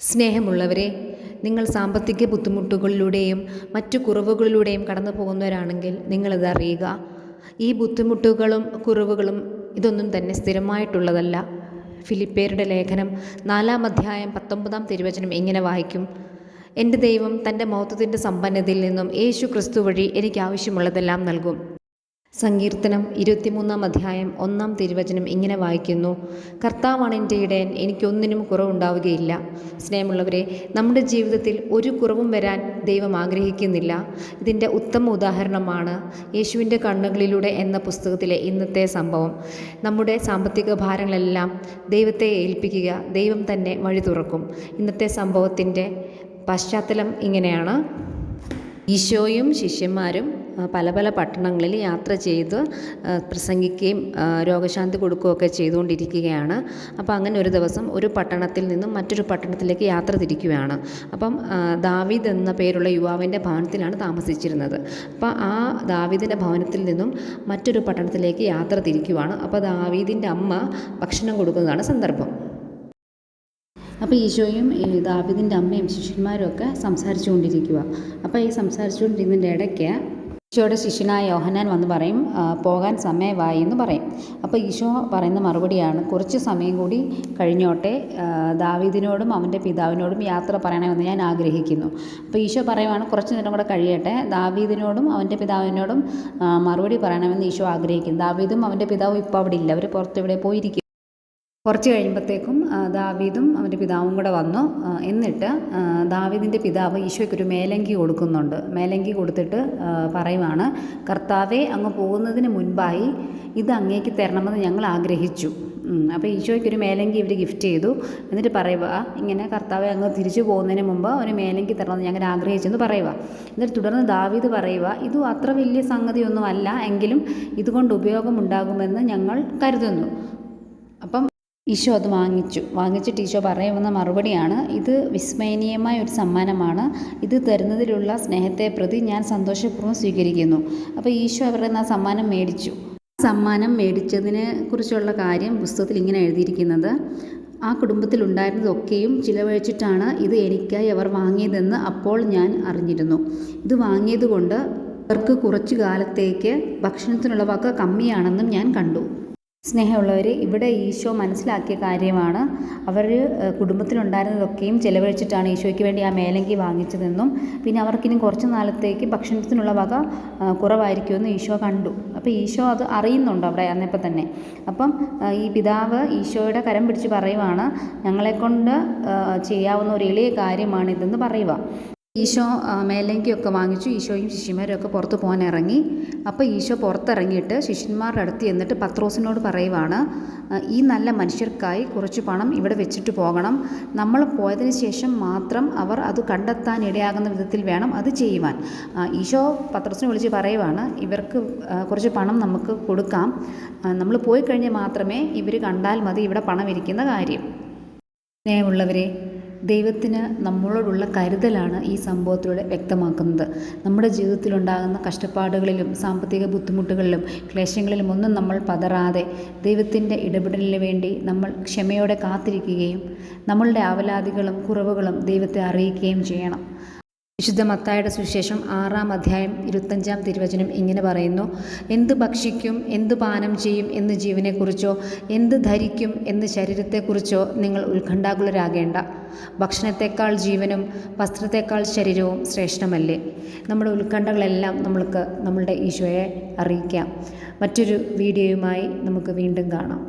സ്നേഹമുള്ളവരെ നിങ്ങൾ സാമ്പത്തിക ബുദ്ധിമുട്ടുകളിലൂടെയും മറ്റു കുറവുകളിലൂടെയും കടന്നു പോകുന്നവരാണെങ്കിൽ നിങ്ങളിത് അറിയുക. ഈ ബുദ്ധിമുട്ടുകളും കുറവുകളും ഇതൊന്നും തന്നെ സ്ഥിരമായിട്ടുള്ളതല്ല. ഫിലിപ്പേരുടെ ലേഖനം നാലാം അധ്യായം പത്തൊമ്പതാം തിരുവചനം ഇങ്ങനെ വായിക്കും. എന്റെ ദൈവം തന്റെ മൗത്വത്തിന്റെ സമ്പന്നതയിൽ നിന്നും യേശു ക്രിസ്തു വഴി എനിക്ക് ആവശ്യമുള്ളതെല്ലാം നൽകും. സങ്കീർത്തനം ഇരുപത്തിമൂന്നാം അധ്യായം ഒന്നാം തിരുവചനം ഇങ്ങനെ വായിക്കുന്നു. കർത്താവാണ് എന്റെ ഇടയൻ എനിക്കൊന്നിനും കുറവുണ്ടാവുകയില്ല. സ്നേഹമുള്ളവരെ നമ്മുടെ ജീവിതത്തിൽ ഒരു കുറവും വരാൻ ദൈവം ആഗ്രഹിക്കുന്നില്ല. ഇതിന്റെ ഉത്തമ ഉദാഹരണമാണ് യേശുവിന്റെ കണ്ണുകളിലൂടെ എന്ന പുസ്തകത്തിലെ ഇന്നത്തെ സംഭവം. നമ്മുടെ സാമ്പത്തിക ഭാരങ്ങളെല്ലാം ദൈവത്തെ ഏൽപ്പിക്കുക ദൈവം തന്നെ വഴി തുറക്കും. ഇന്നത്തെ സംഭവത്തിന്റെ പശ്ചാത്തലം ഇങ്ങനെയാണ്. ഈശോയും ശിഷ്യന്മാരും പല പല പട്ടണങ്ങളിൽ യാത്ര ചെയ്ത് പ്രസംഗിക്കുകയും രോഗശാന്തി കൊടുക്കുകയൊക്കെ ചെയ്തുകൊണ്ടിരിക്കുകയാണ്. അപ്പോൾ അങ്ങനെ ഒരു ദിവസം ഒരു പട്ടണത്തിൽ നിന്നും മറ്റൊരു പട്ടണത്തിലേക്ക് യാത്ര തിരിക്കുകയാണ്. അപ്പം ദാവിദ് എന്ന പേരുള്ള യുവാവിന്റെ ഭവനത്തിലാണ് താമസിച്ചിരുന്നത്. അപ്പോൾ ആ ദാവീദിന്റെ ഭവനത്തിൽ നിന്നും മറ്റൊരു പട്ടണത്തിലേക്ക് യാത്ര തിരിക്കുവാണ്. അപ്പോൾ ദാവീദിന്റെ അമ്മ ഭക്ഷണം കൊടുക്കുന്നതാണ് സന്ദർഭം. അപ്പോൾ ഈശോയും ദാവിദിന്റെ അമ്മയും ശിഷ്യന്മാരും ഒക്കെ സംസാരിച്ചുകൊണ്ടിരിക്കുക അപ്പോൾ ഈ സംസാരിച്ചുകൊണ്ടിരുന്നതിന്റെ ഇടയ്ക്ക് ഈശോയുടെ ശിഷ്യനായ യോഹനാൻ വന്ന് പറയും പോകാൻ സമയമായി എന്ന് പറയും. അപ്പോൾ ഈശോ പറയുന്ന മറുപടിയാണ് കുറച്ച് സമയം കൂടി കഴിഞ്ഞോട്ടെ ദാവീദിനോടും അവന്റെ പിതാവിനോടും യാത്ര പറയണമെന്ന് ഞാൻ ആഗ്രഹിക്കുന്നു. അപ്പോൾ ഈശോ പറയുവാണ് കുറച്ച് നേരം കൂടെ കഴിയട്ടെ ദാവീദിനോടും അവന്റെ പിതാവിനോടും മറുപടി പറയണമെന്ന് ഈശോ ആഗ്രഹിക്കുന്നു. ദാവീദും അവന്റെ പിതാവും ഇപ്പോൾ അവിടെ ഇല്ല. അവർ പുറത്തിവിടെ പോയിരിക്കും കുറച്ച് കഴിയുമ്പോഴത്തേക്കും ദാവീദും അവന്റെ പിതാവും കൂടെ വന്നു. എന്നിട്ട് ദാവീദിന്റെ പിതാവ് ഈശോയ്ക്കൊരു മേലങ്കി കൊടുക്കുന്നുണ്ട്. മേലങ്കി കൊടുത്തിട്ട് പറയുവാണ് കർത്താവെ അങ്ങ് പോകുന്നതിന് മുൻപായി ഇത് അങ്ങേക്ക് തരണമെന്ന് ഞങ്ങൾ ആഗ്രഹിച്ചു. അപ്പോൾ ഈശോയ്ക്കൊരു മേലങ്കി ഇവർ ഗിഫ്റ്റ് ചെയ്തു. എന്നിട്ട് പറയുക ഇങ്ങനെ കർത്താവെ അങ്ങ് തിരിച്ചു പോകുന്നതിന് മുമ്പ് ഒരു മേലങ്കി തരണമെന്ന് ഞങ്ങൾ ആഗ്രഹിച്ചെന്ന് പറയുക എന്നിട്ട് തുടർന്ന് ദാവീദ് പറയുക ഇത് അത്ര വലിയ സംഗതിയൊന്നുമല്ല എങ്കിലും ഇതുകൊണ്ട് ഉപയോഗമുണ്ടാകുമെന്ന് ഞങ്ങൾ കരുതുന്നു. അപ്പം ഈശോ അത് വാങ്ങിച്ചു. വാങ്ങിച്ചിട്ട് ഈശോ പറയുന്ന മറുപടിയാണ് ഇത് വിസ്മയനീയമായ ഒരു സമ്മാനമാണ്. ഇത് തരുന്നതിലുള്ള സ്നേഹത്തെ പ്രതി ഞാൻ സന്തോഷപൂർവം സ്വീകരിക്കുന്നു. അപ്പോൾ ഈശോ അവരുടെ ആ സമ്മാനം മേടിച്ചു. സമ്മാനം മേടിച്ചതിനെ കുറിച്ചുള്ള കാര്യം പുസ്തകത്തിൽ ഇങ്ങനെ എഴുതിയിരിക്കുന്നത് ആ കുടുംബത്തിലുണ്ടായിരുന്നതൊക്കെയും ചിലവഴിച്ചിട്ടാണ് ഇത് എനിക്കായി അവർ വാങ്ങിയതെന്ന് അപ്പോൾ ഞാൻ അറിഞ്ഞിരുന്നു. ഇത് വാങ്ങിയതുകൊണ്ട് അവർക്ക് കുറച്ചു കാലത്തേക്ക് ഭക്ഷണത്തിനുള്ള വക കമ്മിയാണെന്നും ഞാൻ കണ്ടു. സ്നേഹമുള്ളവർ ഇവിടെ ഈശോ മനസ്സിലാക്കിയ കാര്യമാണ്. അവർ കുടുംബത്തിലുണ്ടായിരുന്നതൊക്കെയും ചിലവഴിച്ചിട്ടാണ് ഈശോയ്ക്ക് വേണ്ടി ആ മേലങ്കി വാങ്ങിച്ചതെന്നും പിന്നെ അവർക്കിനി കുറച്ച് നാളത്തേക്ക് ഭക്ഷണത്തിനുള്ള വക കുറവായിരിക്കുമെന്ന് ഈശോ കണ്ടു. അപ്പോൾ ഈശോ അത് അറിയുന്നുണ്ട് അവിടെ അന്നപ്പോൾ തന്നെ. അപ്പം ഈ പിതാവ് ഈശോയുടെ കരം പിടിച്ച് പറയുവാണ് ഞങ്ങളെക്കൊണ്ട് ചെയ്യാവുന്ന ഒരു എളിയ കാര്യമാണിതെന്ന് പറയുക ഈശോ മേലങ്കിയൊക്കെ വാങ്ങിച്ചു. ഈശോയും ശിഷ്യന്മാരും ഒക്കെ പുറത്ത് പോകാൻ ഇറങ്ങി. അപ്പോൾ ഈശോ പുറത്തിറങ്ങിയിട്ട് ശിഷ്യന്മാരുടെ അടുത്ത് ചെന്നിട്ട് പത്രോസിനോട് പറയുവാണ് ഈ നല്ല മനുഷ്യർക്കായി കുറച്ച് പണം ഇവിടെ വെച്ചിട്ട് പോകണം. നമ്മൾ പോയതിന് ശേഷം മാത്രം അവർ അത് കണ്ടെത്താൻ ഇടയാകുന്ന വിധത്തിൽ വേണം അത് ചെയ്യുവാൻ. ഈശോ പത്രോസിനെ വിളിച്ച് പറയുവാണ് ഇവർക്ക് കുറച്ച് പണം നമുക്ക് കൊടുക്കാം. നമ്മൾ പോയി കഴിഞ്ഞാൽ മാത്രമേ ഇവർ കണ്ടാൽ മതി ഇവിടെ പണം ഇരിക്കുന്ന കാര്യം. സ്നേഹമുള്ളവരെ ദൈവത്തിന് നമ്മളോടുള്ള കരുതലാണ് ഈ സംഭവത്തിലൂടെ വ്യക്തമാക്കുന്നത്. നമ്മുടെ ജീവിതത്തിലുണ്ടാകുന്ന കഷ്ടപ്പാടുകളിലും സാമ്പത്തിക ബുദ്ധിമുട്ടുകളിലും ക്ലേശങ്ങളിലും ഒന്നും നമ്മൾ പതറാതെ ദൈവത്തിന്റെ ഇടപെടലിന് വേണ്ടി നമ്മൾ ക്ഷമയോടെ കാത്തിരിക്കുകയും നമ്മളുടെ ആവലാതികളും കുറവുകളും ദൈവത്തെ അറിയിക്കുകയും ചെയ്യണം. വിശുദ്ധ മത്തായുടെ സുവിശേഷം ആറാം അധ്യായം ഇരുപത്തഞ്ചാം തിരുവചനം ഇങ്ങനെ പറയുന്നു എന്ത് ഭക്ഷിക്കും എന്ത് പാനം ചെയ്യും എന്ന് ജീവനെക്കുറിച്ചോ എന്ത് ധരിക്കും എന്ന് ശരീരത്തെക്കുറിച്ചോ നിങ്ങൾ ഉത്കണ്ഠാകുലരാകേണ്ട. ഭക്ഷണത്തെക്കാൾ ജീവനും വസ്ത്രത്തെക്കാൾ ശരീരവും ശ്രേഷ്ഠമല്ലേ. നമ്മുടെ ഉത്കണ്ഠകളെല്ലാം നമ്മൾക്ക് നമ്മളുടെ ഈശോയെ അറിയിക്കാം. മറ്റൊരു വീഡിയോയുമായി നമുക്ക് വീണ്ടും കാണാം.